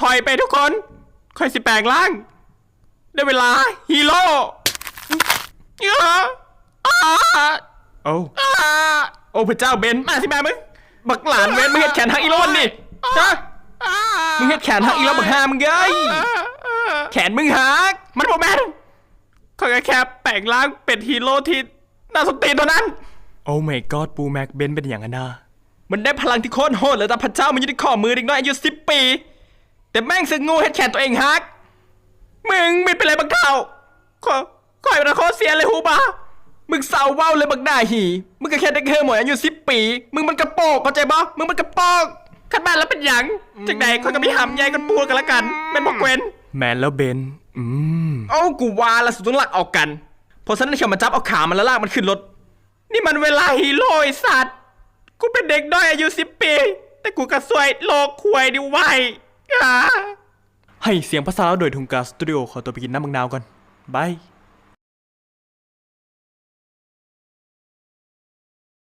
ถอยไปทุกคนค่อยสิแปลงร่าง ได้เวลาฮีโร่เอ้ออ้าโอ้อ้าโอ้พระเจ้าเบนมาสิแม่มึง บักหลานเบนมึงเห็ดแขนหักอีโรนนี่ฮะมึงเห็ดแขนหักอีโรนบักฮามึงเย้ยแขนมึงหักมันบอกแม่นขอยก็แค่แปลงร่างเป็นฮีโร่ที่น่าสนตีนเท่านั้น โอ้ my god ปูแม็กเบนเป็นอย่างนั้นนะมันได้พลังที่โคตรโหดเลยแต่พระเจ้ามันอยู่ที่ข้อมือเด็กน้อยอายุสิบปี แต่แม่งสึกงูเห็ดแขนตัวเองฮัก มึงไม่เป็นไรบักเท่าขอขอให้มันโคตรเสียเลยฮูบามึงเศร้าเว้าเลยบักหน้าหีมึงก็แค่เด็กเฮอหมวยอายุสิบปี มึงมันกระโปงเข้าใจบ่มึงมันกระโปงขัดบ้านแล้วเป็นหยังจากไหนคนก็มีหำใหญ่กันปูกันละกันเป็นบอกเวนแมนแล้วเบนอืมเอ้ากูว่าละสุดต้องหลักออกกันเพราะฉะนั้นเขียวมาจับเอาขามันแล้วลากมันขึ้นรถ นี่มันเวลาฮีโร่ไอ้สัตว์ กูเป็นเด็กด้อยอายุสิบปี แต่กูกระสวยโลกควยดิไว้อ่า ให้เสียงภาษาเราโดยทุงกาสตูดิโอขอตัวไปกินน้ำมังนาวก่อนบาย